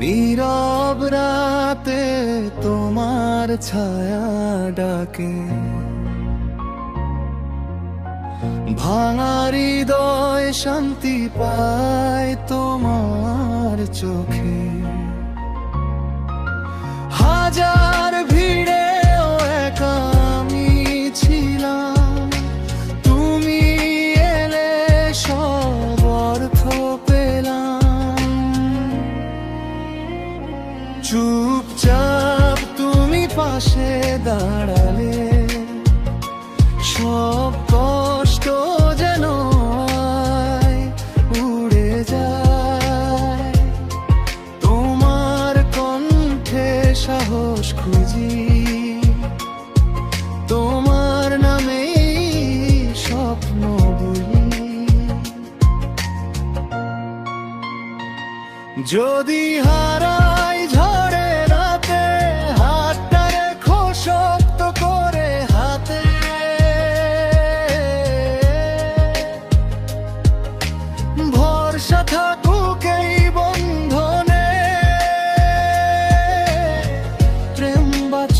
নীরব রাতে তোমার ছায়া ডাকে। ভাঙারি দয় শান্তি পায় তোমার চোখে। হাজার চুপচাপ তুমি পাশে দাঁড়ালে, সব কষ্ট যেন উড়ে যায়। তোমার কণ্ঠে সাহস খুঁজি, তোমার নামে স্বপ্ন বলি যদি হারাই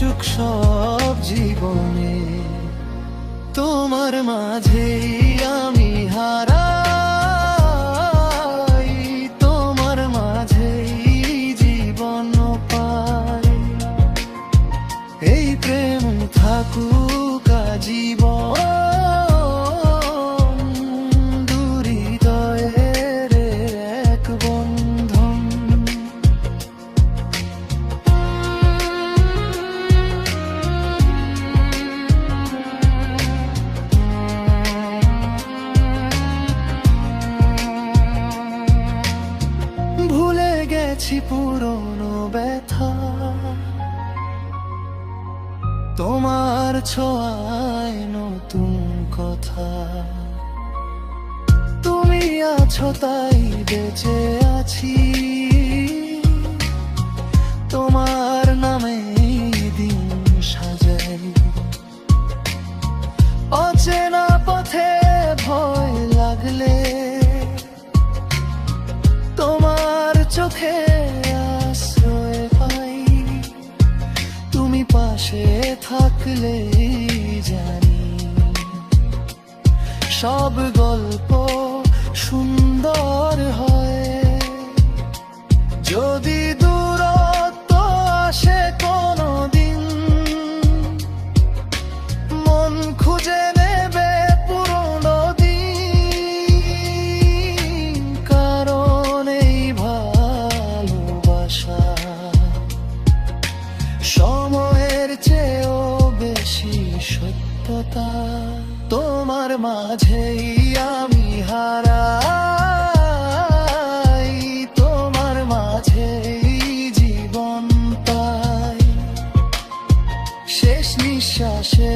বাচুক সব জীবনে তোমার মাঝেই আমি হারাই তোমার মাঝেই জীবন পাই। এই প্রেম থাকুক গেছি পুরনো ব্যথা। তোমার ছোঁয়ায় নতুন কথা। তুমি আছো তাই বেঁচে আছি। থাকলে জানি। সব গল্প সুন্দর হয়। যদি সত্যতা তোমার মাঝেই আমি হারা তোমার মাঝেই জীবন শেষ নিঃশ্বাসে